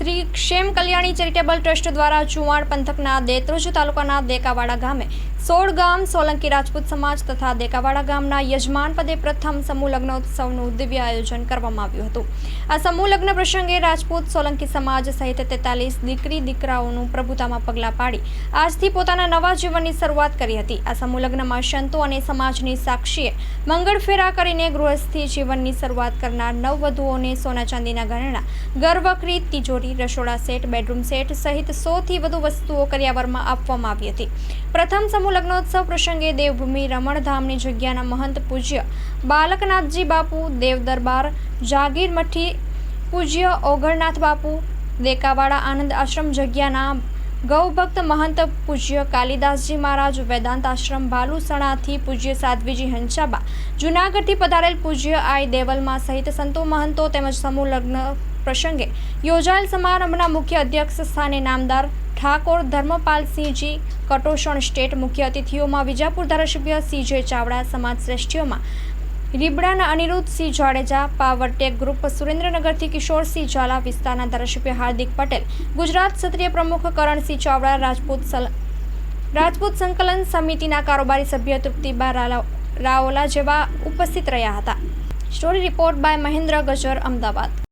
Shri Kshem Kalyani charitable trust દ્વારા ચુવાણ પંથકના દેત્રોજ તાલુકાના દેકાવાડા ગામે સોળ ગામ સોલંકી રાજપૂત સમાજ તથા દેકાવાડા ગામના યજમાન પદે પ્રથમ સમૂહ લગ્નોત્સવનું દિવ્ય આયોજન કરવામાં આવ્યું હતું. આ સમૂહ લગ્ન પ્રસંગે રાજપૂત સોલંકી સમાજ સહિત તેતાલીસ દીકરી દીકરાઓનું પ્રભુતામાં પગલાં પાડી આજથી પોતાના નવા જીવનની શરૂઆત કરી હતી. આ સમૂહ લગ્નમાં સંતો અને સમાજની સાક્ષીએ મંગળ ફેરા કરીને ગૃહસ્થી જીવનની શરૂઆત કરનાર નવવધુઓને સોના ચાંદીના ગણના ગર્વકરી તિજોરી રસોડા સેટ, બેડરૂમ સેટ સહિત સોથી વધુ વસ્તુઓ કરિયાવરમાં આપવામાં આવી હતી. પ્રથમ સમૂહ લગ્નોત્સવ પ્રસંગે દેવભૂમિ રમણધામની જગ્યાના મહંત પૂજ્ય બાલકનાથજી બાપુ, દેવદરબાર જાગીર મઠી પૂજ્ય ઓગળનાથ બાપુ, દેકાવાડા આનંદ આશ્રમ જગ્યાના ગૌભક્ત મહંત પૂજ્ય કાલિદાસજી મહારાજ વેદાંત આશ્રમ ભાલુસણાથી પૂજ્ય સાધ્વીજી હંસાબા, જૂનાગઢથી પધારેલ પૂજ્ય આઈ દેવલમાં સહિત સંતો મહંતો તેમજ સમૂહ લગ્ન પ્રસંગે યોજાયેલ સમારંભના મુખ્ય અધ્યક્ષ સ્થાને નામદાર ઠાકોર ધર્મપાલસિંહજી, કટોષણ સ્ટેટ મુખ્ય અતિથિઓમાં વિજાપુર ધારાસભ્ય સીજે ચાવડા, સમાજ શ્રેષ્ઠીઓમાં રીબડાના અનિરુદ્ધસિંહ જાડેજા પાવરટેક ગ્રુપ સુરેન્દ્રનગરથી કિશોરસિંહ ઝાલા વિસ્તારના ધારાસભ્ય હાર્દિક પટેલ, ગુજરાત ક્ષત્રિય પ્રમુખ કરણસિંહ ચાવડા, રાજપૂત રાજપૂત સંકલન સમિતિના કારોબારી સભ્ય તૃપ્તિબા રાઓલા જેવા ઉપસ્થિત રહ્યા હતા. Story report by Mahendra Gajar, Ahmedabad.